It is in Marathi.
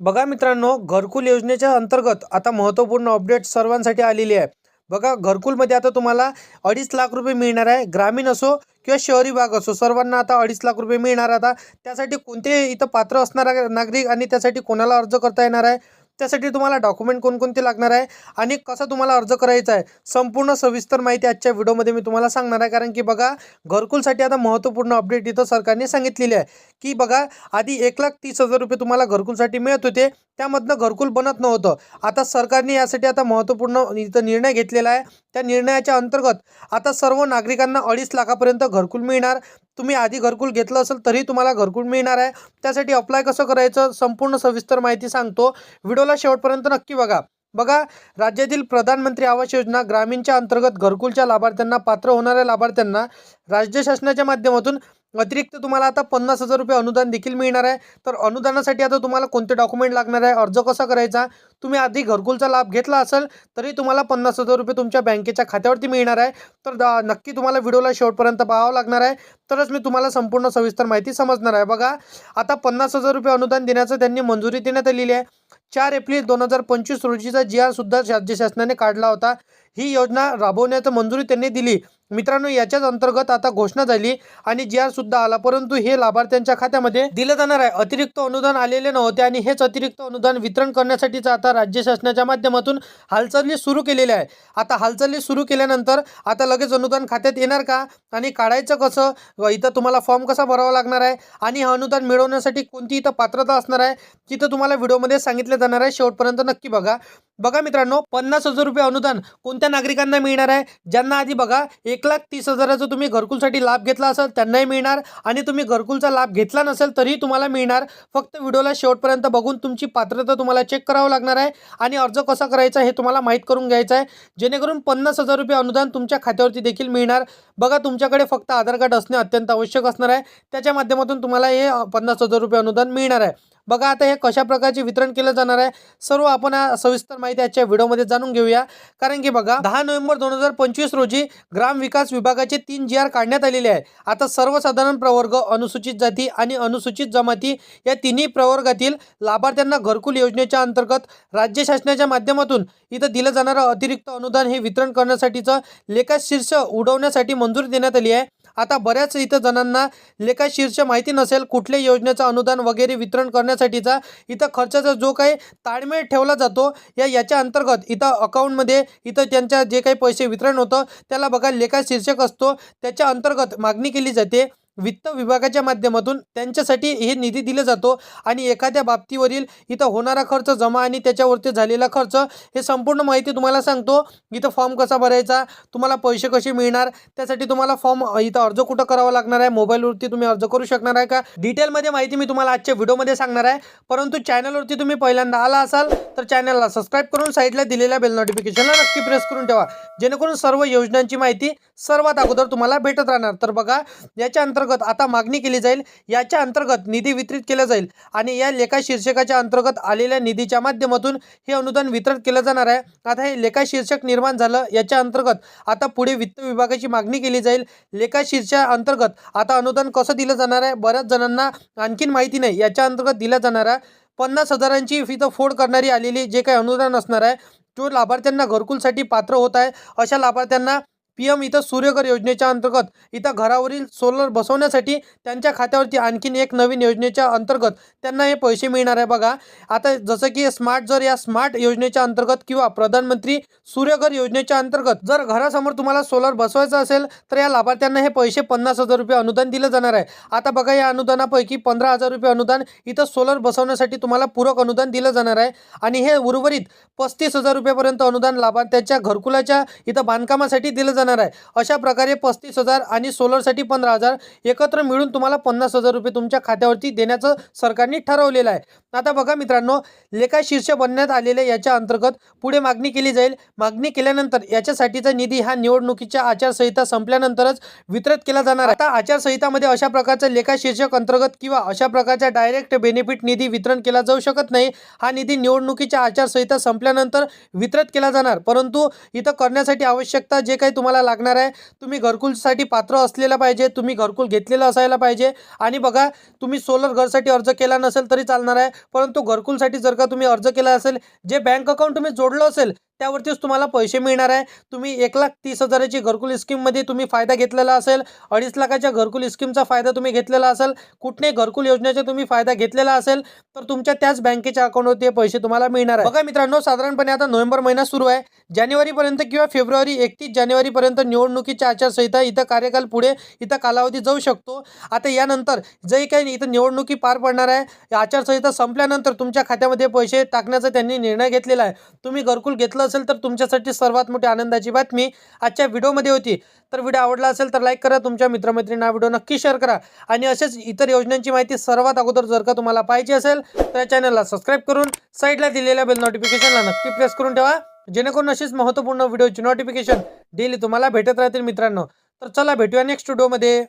बघा मित्रांनो घरकुल योजनेच्या अंतर्गत आता महत्त्वपूर्ण अपडेट सर्वांसाठी आलेली आहे. बघा घरकुलमध्ये आता तुम्हाला अडीच लाख रुपये मिळणार आहे. ग्रामीण असो किंवा शहरी भाग असो सर्वांना आता अडीच लाख रुपये मिळणार आता. त्यासाठी कोणते इथं पात्र असणारा नागरिक आणि त्यासाठी कोणाला अर्ज करता येणार आहे? त्यासाठी तुम्हाला डॉक्युमेंट कोणकोणते लागणार आहे आणि कसा तुम्हाला अर्ज करायचा आहे संपूर्ण सविस्तर माहिती आजच्या व्हिडिओमध्ये मी तुम्हाला सांगणार आहे. कारण की बघा घरकुलसाठी आता महत्त्वपूर्ण अपडेट इथं सरकारने सांगितलेली आहे. की बघा आधी एक लाख तीस हजार रुपये तुम्हाला घरकुलसाठी मिळत होते. त्यामधनं घरकुल बनत नव्हतं. आता सरकारने यासाठी आता महत्त्वपूर्ण इथं निर्णय घेतलेला आहे. त्या निर्णयाच्या अंतर्गत आता सर्व नागरिकांना अडीच लाखापर्यंत घरकुल मिळणार. तुम्ही आधी घरकुल घेतलं असेल तरी तुम्हाला घरकुल मिळणार आहे. त्यासाठी अप्लाय कसं करायचं संपूर्ण सविस्तर माहिती सांगतो. व्हिडिओला शेवटपर्यंत नक्की बघा. बघा राज्यातील प्रधानमंत्री आवास योजना ग्रामीणच्या अंतर्गत घरकुलच्या लाभार्थ्यांना पात्र होणाऱ्या लाभार्थ्यांना राज्य शासनाच्या माध्यमातून अतिरिक्त तुम्हाला आता पन्नास हजार रुपये अनुदान देखील मिळणार आहे. तर अनुदानासाठी आता तुम्हाला कोणते डॉक्युमेंट लागणार आहे? अर्ज कसा करायचा? तुम्ही आधी घरकुलचा लाभ घेतला असेल तरी तुम्हाला पन्नास हजार रुपये तुमच्या बँकेच्या खात्यावरती मिळणार आहे. तर नक्की तुम्हाला व्हिडिओला शेवटपर्यंत पाहावं लागणार आहे. तरच मी तुम्हाला संपूर्ण सविस्तर माहिती समजणार आहे. बघा आता पन्नास हजार रुपये अनुदान देण्याचं त्यांनी मंजुरी देण्यात आलेली आहे. चार एप्रिल दोन हजार पंचवीस रोजीचा जी आर सुद्धा राज्य शासनाने काढला होता. ही योजना राबवण्याचं मंजुरी त्यांनी दिली. मित्रांनो याच्याच अंतर्गत आता घोषणा झाली आणि जी आर सुद्धा आला. परंतु हे लाभार्थ्यांच्या खात्यामध्ये दिलं जाणार आहे. अतिरिक्त अनुदान आलेले नव्हते आणि हेच अतिरिक्त अनुदान वितरण करण्यासाठीच आता राज्य शासनाच्या माध्यमातून हालचाली सुरू केलेल्या आहे आता हालचाली सुरू केल्यानंतर आता लगेच अनुदान खात्यात येणार का? आणि काढायचं कसं? इथं तुम्हाला फॉर्म कसा भरावा लागणार आहे? आणि हे अनुदान मिळवण्यासाठी कोणती इथं पात्रता असणार आहे? तिथं तुम्हाला व्हिडिओमध्ये सांगितलं जाणार आहे. शेवटपर्यंत नक्की बघा. बघा मित्रांनो पन्नास हजार रुपये अनुदान कोणत्या नागरिकांना मिळणार आहे? ज्यांना आधी बघा एक लाख तीस हजाराचा तुम्ही घरकुलसाठी लाभ घेतला असेल त्यांनाही मिळणार. आणि तुम्ही घरकुलचा लाभ घेतला नसेल तरीही तुम्हाला मिळणार. फक्त व्हिडिओला शेवटपर्यंत बघून तुमची पात्रता तुम्हाला चेक करावं लागणार आहे. आणि अर्ज कसा करायचा हे तुम्हाला माहीत करून घ्यायचं आहे. जेणेकरून पन्नास हजार रुपये अनुदान तुमच्या खात्यावरती देखील मिळणार. बघा तुमच्याकडे फक्त आधार कार्ड असणे अत्यंत आवश्यक असणार आहे. त्याच्या माध्यमातून तुम्हाला हे पन्नास हजार रुपये अनुदान मिळणार आहे. बघा आता हे कशा प्रकारचे वितरण केलं जाणार आहे सर्व आपण सविस्तर माहिती आजच्या व्हिडिओमध्ये जाणून घेऊया. कारण की बघा दहा नोव्हेंबर दोन हजार पंचवीस रोजी ग्राम विकास विभागाचे तीन जी आर काढण्यात आलेले आहे. आता सर्वसाधारण प्रवर्ग अनुसूचित जाती आणि अनुसूचित जमाती या तिन्ही प्रवर्गातील लाभार्थ्यांना घरकुल योजनेच्या अंतर्गत राज्य शासनाच्या माध्यमातून इथं दिलं जाणारं अतिरिक्त अनुदान हे वितरण करण्यासाठीचं लेखा शीर्ष उडवण्यासाठी मंजुरी देण्यात आली आहे. आता बऱ्याच इथं जणांना लेखाशीर्ष माहिती नसेल कुठल्या योजनेचं अनुदान वगैरे वितरण करण्यासाठीचा इथं खर्चाचा जो काही ताळमेळ ठेवला जातो या याच्या अंतर्गत इथं अकाउंटमध्ये इथं त्यांच्या जे काही पैसे वितरण होतं त्याला बघा लेखा शीर्षक असतो त्याच्या अंतर्गत मागणी केली जाते. वित्त विभागाच्या माध्यमातून त्यांच्यासाठी हे निधी दिला जातो आणि एखाद्या बाबतीवरील इथं होणारा खर्च जमा आणि त्याच्यावरती झालेला खर्च हे संपूर्ण माहिती तुम्हाला सांगतो. इथं फॉर्म कसा भरायचा तुम्हाला पैसे कसे मिळणार त्यासाठी तुम्हाला फॉर्म इथं अर्ज कुठं करावा लागणार आहे मोबाईलवरती तुम्ही अर्ज करू शकणार आहे का? डिटेलमध्ये माहिती मी तुम्हाला आजच्या व्हिडिओमध्ये सांगणार आहे. परंतु चॅनलवरती तुम्ही पहिल्यांदा आला असाल तर चॅनलला सबस्क्राईब करून साईडला दिलेल्या बेल नोटिफिकेशनला नक्की प्रेस करून ठेवा. जेणेकरून सर्व योजनांची माहिती सर्वात अगोदर तुम्हाला भेटत राहणार. तर बघा याच्या अंतर्गत आता मागणी केली जाईल याच्या अंतर्गत निधी वितरित केला जाईल आणि या लेखा शीर्षकाच्या अंतर्गत आलेल्या निधीच्या माध्यमातून हे अनुदान वितरण केलं जाणार आहे. आता हे लेखा शीर्षक निर्माण झालं याच्या अंतर्गत आता पुढे वित्त विभागाची मागणी केली जाईल. लेखा शीर्षा अंतर्गत आता अनुदान कसं दिलं जाणार आहे बऱ्याच जणांना आणखीन माहिती नाही याच्या अंतर्गत दिला आहे. पन्नास हजारांची फी तर फोड करणारी आलेली जे काही अनुदान असणार आहे जो लाभार्थ्यांना घरकुलसाठी पात्र होत आहे. अशा लाभार्थ्यांना पी एम इथं सूर्यघर योजनेच्या अंतर्गत इथं घरावरील सोलर बसवण्यासाठी त्यांच्या खात्यावरती आणखीन एक नवीन योजनेच्या अंतर्गत त्यांना हे पैसे मिळणार आहे बघा. आता जसं की स्मार्ट जर या स्मार्ट योजनेच्या अंतर्गत किंवा प्रधानमंत्री सूर्यघर योजनेच्या अंतर्गत जर घरासमोर तुम्हाला सोलर बसवायचं असेल तर या लाभार्थ्यांना हे पैसे पन्नास हजार रुपये अनुदान दिलं जाणार आहे. आता बघा या अनुदानापैकी पंधरा हजार रुपये अनुदान इथं सोलर बसवण्यासाठी तुम्हाला पूरक अनुदान दिलं जाणार आहे. आणि हे उर्वरित पस्तीस हजार रुपयापर्यंत अनुदान लाभार्थ्याच्या घरकुलाच्या इथं बांधकामासाठी दिलं जाणार आहे. अशा प्रकारे पस्तीस हजार आणि सोलरसाठी पंधरा हजार एकत्र मिळून तुम्हाला पन्नास हजार रुपये तुमच्या खात्यावरती देण्याचं सरकारने ठरवलेलं आहे. आता बघा मित्रांनो लेखा शीर्ष बनण्यात आलेल्या याच्या अंतर्गत पुढे मागणी केली जाईल. मागणी केल्यानंतर याच्यासाठीचा निधी हा निवडणुकीच्या आचारसंहिता संपल्यानंतरच वितरित केला जाणार आता आचारसंहितामध्ये अशा प्रकारचा लेखा शीर्षक अंतर्गत किंवा अशा प्रकारचा डायरेक्ट बेनिफिट निधी वितरण केला जाऊ शकत नाही. हा निधी निवडणुकीच्या आचारसंहिता संपल्यानंतर वितरित केला जाणार. परंतु इथं करण्यासाठी आवश्यकता जे काही तुम्हाला तुम्हाला लागणार आहे. तुम्ही घरकुलसाठी पात्र असलेला पाहिजे. तुम्ही घरकुल घेतलेलं असायला पाहिजे. आणि बघा तुम्ही सोलर घरसाठी अर्ज केला नसेल तरी चालणार आहे. परंतु घरकुलसाठी जर का तुम्ही अर्ज केला असेल जे बँक अकाउंट तुम्ही जोडलं असेल त्यावरतीच तुम्हाला पैसे मिळणार आहे. तुम्ही एक लाख तीस हजाराची घरकुल स्कीममध्ये तुम्ही फायदा घेतलेला असेल अडीच लाखाच्या घरकुल स्कीमचा फायदा तुम्ही घेतलेला असेल कुठल्याही घरकुल योजनेचा तुम्ही फायदा घेतलेला असेल तर तुमच्या त्याच बँकेच्या अकाउंटवरती हे पैसे तुम्हाला मिळणार आहे. बघा मित्रांनो साधारणपणे आता नोव्हेंबर महिना सुरू आहे. जानेवारीपर्यंत किंवा फेब्रुवारी एकतीस जानेवारीपर्यंत निवडणुकीच्या आचारसंहिता इथं कार्यकाल पुढे इथं कालावधी जाऊ शकतो. आता यानंतर जे काही इथं निवडणुकी पार पडणार आहे. आचारसंहिता संपल्यानंतर तुमच्या खात्यामध्ये पैसे टाकण्याचा त्यांनी निर्णय घेतलेला आहे. तुम्ही घरकुल घेतलं असेल तर तुमच्यासाठी सर्वात मोठी आनंदाची बातमी आजच्या व्हिडिओमध्ये होती. तर व्हिडिओ आवडला असेल तर लाईक करा तुमच्या मित्रमैत्रिणींना व्हिडिओ नक्की शेअर करा. आणि असेच इतर योजनांची माहिती सर्वात अगोदर जर का तुम्हाला पाहिजे असेल तर चॅनलला सबस्क्राईब करून साईडला दिलेल्या बेल नोटिफिकेशनला नक्की प्रेस करून ठेवा. जेणेकरून अशीच महत्त्वपूर्ण व्हिडिओची नोटिफिकेशन डेली तुम्हाला भेटत राहतील मित्रांनो. तर चला भेटूया नेक्स्ट व्हिडिओमध्ये.